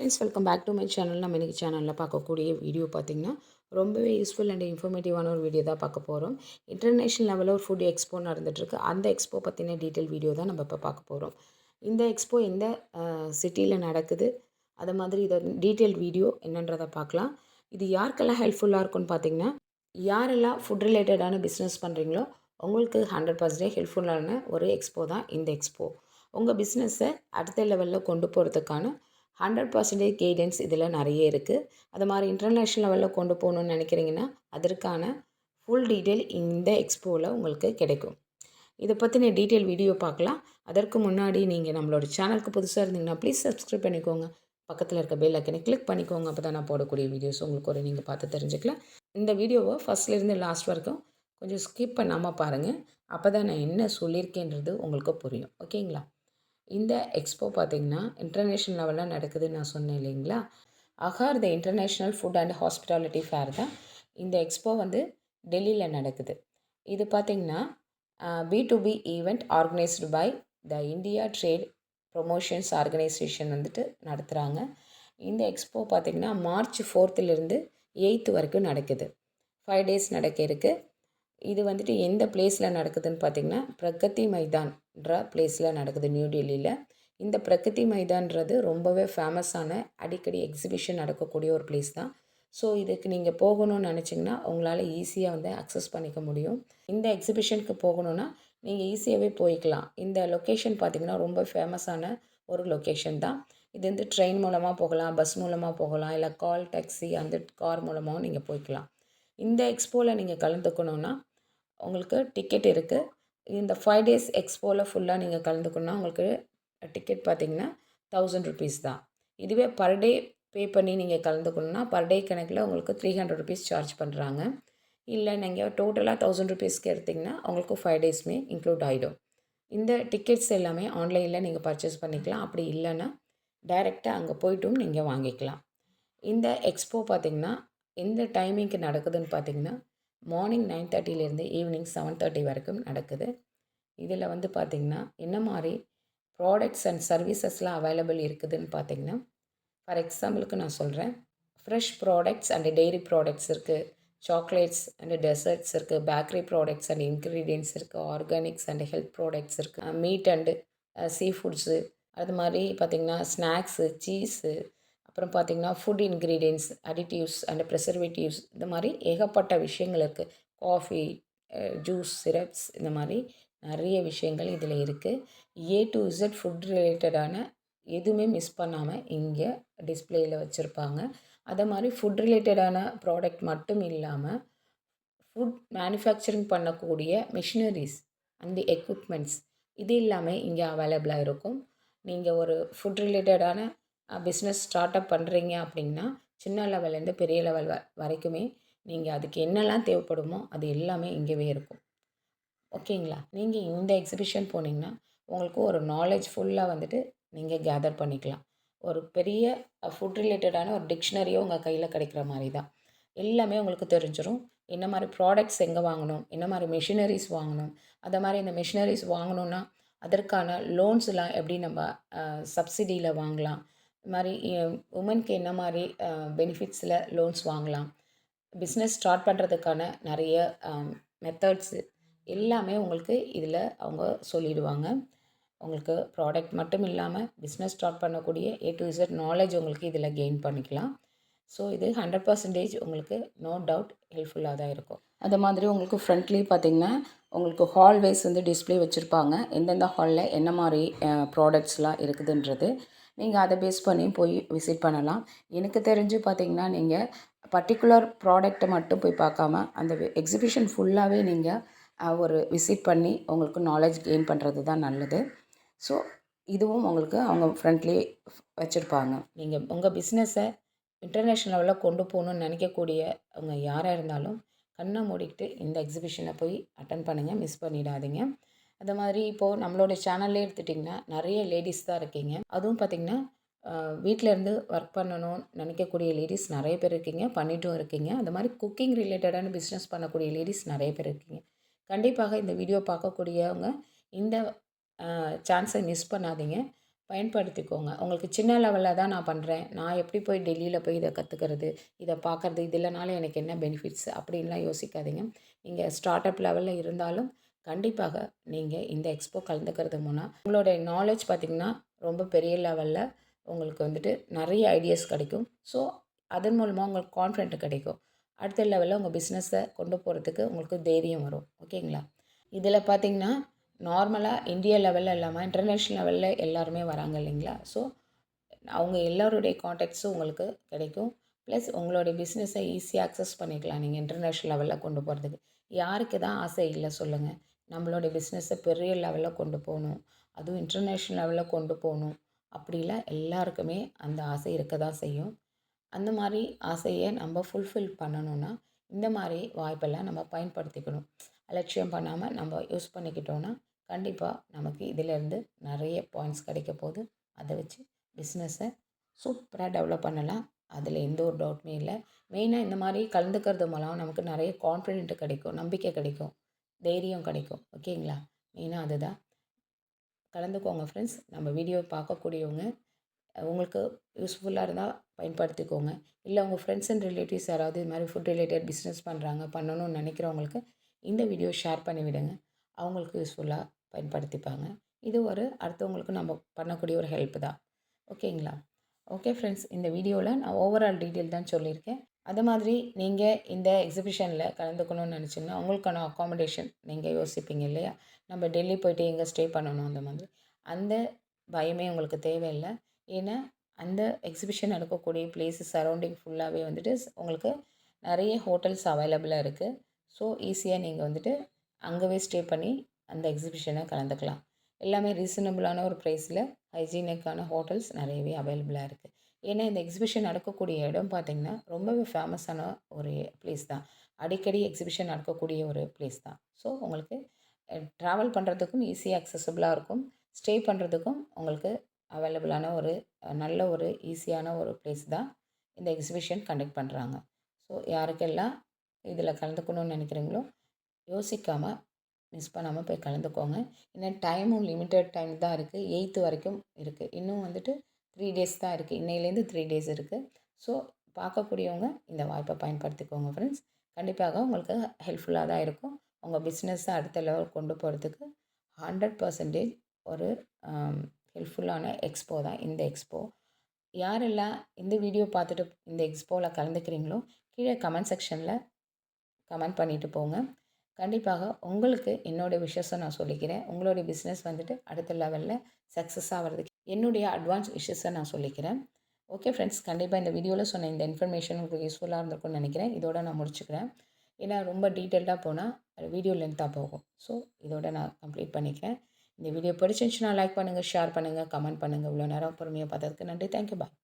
Friends welcome back to my channel நம்ம இன்றைக்கி சேனலில் பார்க்கக்கூடிய வீடியோ பார்த்திங்கன்னா ரொம்பவே யூஸ்ஃபுல் அண்ட் இன்ஃபர்மேட்டிவான ஒரு வீடியோ தான் பார்க்க போகிறோம் இன்டர்நேஷ்னல் லெவலில் ஒரு ஃபுட் எக்ஸ்போ நடந்துகிட்ருக்கு அந்த எக்ஸ்போ பற்றின டீட்டெயில் வீடியோ தான் நம்ம இப்போ பார்க்க போகிறோம் இந்த எக்ஸ்போ எந்த சிட்டியில் நடக்குது? அது மாதிரி இதை டீட்டெயில் வீடியோ என்னன்றதை பார்க்கலாம். இது யாருக்கெல்லாம் ஹெல்ப்ஃபுல்லாக இருக்கும்னு பார்த்தீங்கன்னா யாரெல்லாம் ஃபுட் ரிலேட்டடான பிஸ்னஸ் பண்ணுறீங்களோ உங்களுக்கு ஹண்ட்ரட் பர்சன்டேஜ் ஹெல்ப்ஃபுல்லான ஒரு எக்ஸ்போ தான் இந்த எக்ஸ்போ உங்கள் பிஸ்னஸை அடுத்த லெவலில் கொண்டு போகிறதுக்கான ஹண்ட்ரட் பர்சன்டேஜ் கைடன்ஸ் இதில் நிறைய இருக்குது அது மாதிரி இன்டர்நேஷ்னல் லெவலில் கொண்டு போகணுன்னு நினைக்கிறீங்கன்னா அதற்கான ஃபுல் டீட்டெயில் இந்த எக்ஸ்போவில் உங்களுக்கு கிடைக்கும். இதை பற்றின டீட்டெயில் வீடியோ பார்க்கலாம். அதற்கு முன்னாடி நீங்கள் நம்மளோட சேனலுக்கு புதுசாக இருந்தீங்கன்னா ப்ளீஸ் சப்ஸ்கிரைப் பண்ணிக்கோங்க. பக்கத்தில் இருக்க பெல் ஐக்கனை கிளிக் பண்ணிக்கோங்க. அப்போ தான் நான் போடக்கூடிய வீடியோஸ் உங்களுக்கு ஒரு நீங்கள் பார்த்து தெரிஞ்சுக்கலாம். இந்த வீடியோவை ஃபஸ்ட்லேருந்து லாஸ்ட் வரைக்கும் கொஞ்சம் ஸ்கிப் பண்ணாமல் பாருங்கள் அப்போ தான் நான் என்ன சொல்லியிருக்கேன்றது உங்களுக்கு புரியும். ஓகேங்களா? இந்த எக்ஸ்போ பார்த்திங்கன்னா இன்டர்நேஷ்னல் லெவலில் நடக்குதுன்னு நான் சொன்னேன் இல்லைங்களா? Aahar the international food and hospitality fair தான் இந்த எக்ஸ்போ வந்து டெல்லியில் நடக்குது. இது பார்த்திங்கன்னா B to B event organised by the India trade promotions organisation வந்துட்டு நடத்துகிறாங்க இந்த எக்ஸ்போ பார்த்திங்கன்னா மார்ச் ஃபோர்த்துலேருந்து எயித்து வரைக்கும் நடக்குது. ஃபைவ் டேஸ் நடக்க இருக்குது இது வந்துட்டு எந்த பிளேஸில் நடக்குதுன்னு பார்த்திங்கன்னா பிரகதி மைதான்ற பிளேஸில் நடக்குது நியூ டெல்லியில். இந்த பிரகதி மைதான்றது ரொம்பவே ஃபேமஸான அடிக்கடி எக்ஸிபிஷன் நடக்கக்கூடிய ஒரு பிளேஸ் தான். ஸோ இதுக்கு நீங்கள் போகணும்னு நினச்சிங்கன்னா உங்களால் ஈஸியாக வந்து அக்சஸ் பண்ணிக்க முடியும். இந்த எக்ஸிபிஷனுக்கு போகணுன்னா நீங்கள் ஈஸியாகவே போய்க்கலாம். இந்த லொக்கேஷன் பார்த்திங்கன்னா ரொம்ப ஃபேமஸான ஒரு லொக்கேஷன் தான். இது வந்து ட்ரெயின் மூலமாக போகலாம் பஸ் மூலமாக போகலாம் இல்லை கால் டாக்ஸி அந்த கார் மூலமாகவும் நீங்கள் போய்க்கலாம். இந்த எக்ஸ்போவில் நீங்கள் கலந்துக்கணுன்னா உங்களுக்கு டிக்கெட் இருக்குது இந்த ஃபைவ் டேஸ் எக்ஸ்போவில் ஃபுல்லாக நீங்கள் கலந்துக்கணும்னா உங்களுக்கு டிக்கெட் பார்த்தீங்கன்னா தௌசண்ட் ருபீஸ் தான். இதுவே பர் டே பே பண்ணி நீங்கள் கலந்துக்கணுன்னா பர் டே கணக்கில் உங்களுக்கு த்ரீ ஹண்ட்ரட் ருபீஸ் சார்ஜ் பண்ணுறாங்க இல்லை நீங்கள் டோட்டலாக தௌசண்ட் ருபீஸ்க்கு எடுத்திங்கன்னா உங்களுக்கு ஃபைவ் டேஸ்மே இன்க்ளூட் ஆகிடும் இந்த டிக்கெட்ஸ் எல்லாமே ஆன்லைனில் நீங்கள் பர்ச்சேஸ் பண்ணிக்கலாம். அப்படி இல்லைன்னா டைரெக்டாக அங்கே போய்ட்டும் நீங்கள் வாங்கிக்கலாம். இந்த எக்ஸ்போ பார்த்திங்கன்னா எந்த டைமிங்க்கு நடக்குதுன்னு பார்த்திங்கன்னா மார்னிங் நைன் தேர்ட்டிலேருந்து ஈவினிங் செவன் தேர்ட்டி வரைக்கும் நடக்குது. இதில் வந்து பார்த்திங்கன்னா என்ன மாதிரி ப்ராடக்ட்ஸ் அண்ட் சர்வீசஸ்லாம் அவைலபிள் இருக்குதுன்னு பார்த்திங்கன்னா ஃபார் எக்ஸாம்பிளுக்கு நான் சொல்கிறேன் fresh products and dairy products இருக்குது சாக்லேட்ஸ் அண்டு டெசர்ட்ஸ் இருக்குது பேக்கரி ப்ராடக்ட்ஸ் அண்ட் இன்க்ரீடியன்ட்ஸ் இருக்குது ஆர்கானிக்ஸ் அண்ட் ஹெல்த் ப்ராடக்ட்ஸ் இருக்குது மீட் அண்டு சீ ஃபுட்ஸு அது மாதிரி பார்த்திங்கன்னா ஸ்நாக்ஸு சீஸு அப்புறம் பார்த்திங்கன்னா food ingredients additives and preservatives இந்த மாதிரி ஏகப்பட்ட விஷயங்கள் இருக்குது காஃபி ஜூஸ் சிரப்ஸ் இந்த மாதிரி நிறைய விஷயங்கள் இதில் இருக்குது ஏ டு இசட் ஃபுட் ரிலேட்டடான எதுவுமே மிஸ் பண்ணாமல் இங்கே டிஸ்பிளேயில் வச்சுருப்பாங்க. அதை மாதிரி ஃபுட் ரிலேட்டடான ப்ராடக்ட் மட்டும் இல்லாமல் ஃபுட் மேனுஃபேக்சரிங் பண்ணக்கூடிய மிஷினரிஸ் அண்ட் எக்யூப்மெண்ட்ஸ் இது எல்லாமே இங்கே அவைலபிளாக இருக்கும். நீங்கள் ஒரு ஃபுட் ரிலேட்டடான பிஸ்னஸ் ஸ்டார்ட் அப் பண்ணுறீங்க அப்படின்னா சின்ன லெவல்லேருந்து பெரிய லெவல் வ வரைக்குமே நீங்கள் அதுக்கு என்னெல்லாம் தேவைப்படுமோ அது எல்லாமே இங்கேவே இருக்கும். ஓகேங்களா நீங்கள் இந்த எக்ஸிபிஷன் போனீங்கன்னா உங்களுக்கு ஒரு நாலேஜ் ஃபுல்லாக வந்துட்டு நீங்கள் கேதர் பண்ணிக்கலாம். ஒரு பெரிய ஃபுட் ரிலேட்டடான ஒரு டிக்ஷனரியோ உங்கள் கையில் கிடைக்கிற மாதிரி தான் எல்லாமே உங்களுக்கு தெரிஞ்சிடும் என்ன மாதிரி ப்ராடக்ட்ஸ் எங்கே வாங்கணும்? என்ன மாதிரி மிஷினரிஸ் வாங்கணும்? அதை மாதிரி இந்த மிஷினரிஸ் வாங்கணுன்னா அதற்கான லோன்ஸ்லாம் எப்படி நம்ம சப்சிடியில் வாங்கலாம்? இது மாதிரி உமனுக்கு என்ன மாதிரி பெனிஃபிட்ஸில் லோன்ஸ் வாங்கலாம். பிஸ்னஸ் ஸ்டார்ட் பண்ணுறதுக்கான நிறைய மெத்தட்ஸு எல்லாமே உங்களுக்கு இதில் அவங்க சொல்லிடுவாங்க. உங்களுக்கு ப்ராடக்ட் மட்டும் இல்லாமல் பிஸ்னஸ் ஸ்டார்ட் பண்ணக்கூடிய ஏ டு இசட் நாலேஜ் உங்களுக்கு இதில் கெயின் பண்ணிக்கலாம். ஸோ இது ஹண்ட்ரட் பர்சன்டேஜ் உங்களுக்கு நோ டவுட் ஹெல்ப்ஃபுல்லாக தான் இருக்கும். அது மாதிரி உங்களுக்கு ஃப்ரண்ட்லேயே பார்த்திங்கன்னா உங்களுக்கு ஹால்வேஸ் வந்து டிஸ்பிளே வச்சுருப்பாங்க. எந்தெந்த ஹாலில் என்ன மாதிரி ப்ராடக்ட்ஸ்லாம் இருக்குதுன்றது. நீங்கள் அதை பேஸ் பண்ணி போய் விசிட் பண்ணலாம். எனக்கு தெரிஞ்சு பார்த்திங்கன்னா நீங்கள் பர்டிகுலர் ப்ராடக்ட்டை மட்டும் போய் பார்க்காம அந்த எக்ஸிபிஷன் ஃபுல்லாகவே நீங்கள் ஒரு விசிட் பண்ணி உங்களுக்கு நாலேஜ் கெயின் பண்ணுறது தான் நல்லது. ஸோ இதுவும் உங்களுக்கு அவங்க ஃப்ரண்ட்லேயே வச்சுருப்பாங்க. நீங்கள் உங்கள் பிஸ்னஸை இன்டர்நேஷ்னல் லெவலில் கொண்டு போகணுன்னு நினைக்கக்கூடிய அவங்க யாராக இருந்தாலும் கண்ணை மூடிக்கிட்டு இந்த எக்ஸிபிஷனை போய் அட்டன் பண்ணுங்கள் மிஸ் பண்ணிடாதீங்க. அது மாதிரி இப்போது நம்மளோட சேனல்லே எடுத்துட்டிங்கன்னா நிறைய லேடிஸ் தான் இருக்கீங்க. அதுவும் பார்த்திங்கன்னா வீட்டிலேருந்து ஒர்க் பண்ணணும்னு நினைக்கக்கூடிய லேடிஸ் நிறைய பேர் இருக்கீங்க. பண்ணிட்டும் இருக்கீங்க. அந்த மாதிரி குக்கிங் ரிலேட்டடான பிஸ்னஸ் பண்ணக்கூடிய லேடிஸ் நிறைய பேர் இருக்கீங்க. கண்டிப்பாக இந்த வீடியோ பார்க்கக்கூடியவங்க இந்த சான்ஸை மிஸ் பண்ணாதீங்க. பயன்படுத்திக்கோங்க. உங்களுக்கு சின்ன லெவலில் தான் நான் பண்ணுறேன் நான் எப்படி போய் டெல்லியில் போய் இதை கற்றுக்கிறது இதை பார்க்குறது? இதனால எனக்கு என்ன பெனிஃபிட்ஸ் அப்படின்லாம் யோசிக்காதீங்க. நீங்கள் ஸ்டார்ட் அப் லெவலில் இருந்தாலும் கண்டிப்பாக நீங்கள் இந்த எக்ஸ்போ கலந்துக்கிறது மூலம் உங்களுடைய நாலேஜ் பார்த்திங்கன்னா ரொம்ப பெரிய லெவலில் உங்களுக்கு வந்துட்டு நிறைய ஐடியாஸ் கிடைக்கும். ஸோ அதன் மூலமாக உங்களுக்கு கான்ஃபிடென்ட் கிடைக்கும். அடுத்த லெவலில் உங்கள் பிஸ்னஸை கொண்டு போகிறதுக்கு உங்களுக்கு தைரியம் வரும். ஓகேங்களா? இதில் பார்த்திங்கன்னா நார்மலாக இந்தியா லெவலில் இல்லாமல் இன்டர்நேஷ்னல் லெவலில் எல்லாருமே வராங்க இல்லைங்களா? ஸோ அவங்க எல்லோருடைய காண்டாக்ட்ஸும் உங்களுக்கு கிடைக்கும். ப்ளஸ் உங்களுடைய பிஸ்னஸை ஈஸியாக அக்சஸ் பண்ணிக்கலாம் நீங்கள் இன்டர்நேஷ்னல் லெவலில் கொண்டு போகிறதுக்கு யாருக்கு தான் ஆசை இல்லை சொல்லுங்கள் நம்மளுடைய பிஸ்னஸை பெரிய லெவலில் கொண்டு போகணும். அதுவும் இன்டர்நேஷ்னல் லெவலில் கொண்டு போகணும். அப்படிலாம் எல்லாருக்குமே அந்த ஆசை இருக்க தான் செய்யும். அந்த மாதிரி ஆசையை நம்ம ஃபுல்ஃபில் பண்ணணுன்னா இந்த மாதிரி வாய்ப்பெல்லாம் நம்ம பயன்படுத்திக்கணும். அலட்சியம் பண்ணாமல் நம்ம யூஸ் பண்ணிக்கிட்டோன்னா கண்டிப்பாக நமக்கு இதிலேருந்து நிறைய பாயிண்ட்ஸ் கிடைக்க போது அதை வச்சு பிஸ்னஸை சூப்பராக டெவலப் பண்ணலாம். அதில் எந்த ஒரு டவுட்டுமே இல்லை. மெயினாக இந்த மாதிரி கலந்துக்கிறது மூலம் நமக்கு நிறைய கான்ஃபிடென்ட் கிடைக்கும் நம்பிக்கை கிடைக்கும். தைரியம் கிடைக்கும். ஓகேங்களா? மெயினாக அதுதான். கலந்துக்கோங்க ஃப்ரெண்ட்ஸ் நம்ம வீடியோ பார்க்கக்கூடியவங்க உங்களுக்கு யூஸ்ஃபுல்லாக இருந்தால் பயன்படுத்திக்கோங்க. இல்லை உங்கள் ஃப்ரெண்ட்ஸ் அண்ட் ரிலேட்டிவ்ஸ் யாராவது இது மாதிரி ஃபுட் ரிலேட்டட் பிஸ்னஸ் பண்ணுறாங்க பண்ணணும்னு நினைக்கிறவங்களுக்கு இந்த வீடியோ ஷேர் பண்ணி விடுங்க. அவங்களுக்கு யூஸ்ஃபுல்லாக பயன்படுத்திப்பாங்க. இது ஒரு அடுத்தவங்களுக்கு நம்ம பண்ணக்கூடிய ஒரு ஹெல்ப் தான். ஓகேங்களா? ஓகே ஃப்ரெண்ட்ஸ் இந்த வீடியோவில் நான் ஓவரால் டீட்டெயில் தான் சொல்லியிருக்கேன். அது மாதிரி நீங்கள் இந்த எக்ஸிபிஷனில் கலந்துக்கணும்னு நினச்சிங்கன்னா அவங்களுக்கான அக்காமடேஷன் நீங்கள் யோசிப்பீங்க இல்லையா? நம்ம டெல்லி போயிட்டு எங்கே ஸ்டே பண்ணணும் அந்த மாதிரி. அந்த பயமே உங்களுக்கு தேவையில்லை. ஏன்னா அந்த எக்ஸிபிஷன் நடக்கக்கூடிய பிளேஸஸ் சரௌண்டிங் ஃபுல்லாகவே வந்துட்டு உங்களுக்கு நிறைய ஹோட்டல்ஸ் அவைலபிளாக இருக்குது ஸோ ஈஸியாக நீங்கள் வந்துட்டு அங்கேவே ஸ்டே பண்ணி அந்த எக்ஸிபிஷனை கலந்துக்கலாம். எல்லாமே ரீசனபிளான ஒரு ப்ரைஸில் ஹைஜீனிக்கான ஹோட்டல்ஸ் நிறையவே அவைலபிளாக இருக்குது ஏன்னா இந்த எக்ஸிபிஷன் நடக்கக்கூடிய இடம் பார்த்திங்கன்னா ரொம்பவே ஃபேமஸான ஒரு ப்ளேஸ் தான். அடிக்கடி எக்ஸிபிஷன் நடக்கக்கூடிய ஒரு ப்ளேஸ் தான். ஸோ உங்களுக்கு ட்ராவல் பண்ணுறதுக்கும் ஈஸியாக அக்சசபிளாக இருக்கும். ஸ்டே பண்ணுறதுக்கும் உங்களுக்கு அவைலபிளான ஒரு நல்ல ஒரு ஈஸியான ஒரு ப்ளேஸ் தான் இந்த எக்ஸிபிஷன் கண்டக்ட் பண்ணுறாங்க ஸோ யாருக்கெல்லாம் இதில் கலந்துக்கணும்னு நினைக்கிறீங்களோ யோசிக்காமல் மிஸ் பண்ணாமல் போய் கலந்துக்கோங்க. ஏன்னா டைமும் லிமிட்டட் டைம் தான் இருக்குது எயித்து வரைக்கும் இருக்குது இன்னும் வந்துட்டு த்ரீ டேஸ் தான் இருக்குது இன்னையிலேருந்து த்ரீ டேஸ் இருக்குது ஸோ பார்க்கக்கூடியவங்க இந்த வாய்ப்பை பயன்படுத்திக்கோங்க ஃப்ரெண்ட்ஸ் கண்டிப்பாக உங்களுக்கு ஹெல்ப்ஃபுல்லாக தான் இருக்கும். உங்கள் பிஸ்னஸை அடுத்த லெவல் கொண்டு போகிறதுக்கு ஹண்ட்ரட் பர்சன்டேஜ் ஒரு ஹெல்ப்ஃபுல்லான எக்ஸ்போ தான் இந்த எக்ஸ்போ யாரெல்லாம் இந்த வீடியோ பார்த்துட்டு இந்த எக்ஸ்போவில் கலந்துக்கிறீங்களோ கீழே கமெண்ட் செக்ஷனில் கமெண்ட் பண்ணிவிட்டு போங்க. கண்டிப்பாக உங்களுக்கு என்னோடய விஷஸை நான் சொல்லிக்கிறேன். உங்களுடைய பிஸ்னஸ் வந்துட்டு அடுத்த லெவலில் சக்ஸஸ் ஆகிறதுக்கு என்னுடைய அட்வான்ஸ் விஷஸை நான் சொல்லிக்கிறேன். ஓகே ஃப்ரெண்ட்ஸ் கண்டிப்பாக இந்த வீடியோவில் சொன்ன இந்த இன்ஃபர்மேஷன் உங்களுக்கு யூஸ்ஃபுல்லாக இருந்திருக்கும்னு நினைக்கிறேன். இதோட நான் முடிச்சுக்கிறேன். ஏன்னா ரொம்ப டீட்டெயில்டாக போனால் வீடியோ லென்த்தாக போகும். ஸோ இதோட நான் கம்ப்ளீட் பண்ணிக்கிறேன். இந்த வீடியோ பிடிச்சிருந்துச்சுன்னா லைக் பண்ணுங்கள் ஷேர் பண்ணுங்கள் கமெண்ட் பண்ணுங்கள் இவ்வளோ நேரம் பொறுமையாக பார்த்ததுக்கு நன்றி. Thank you bye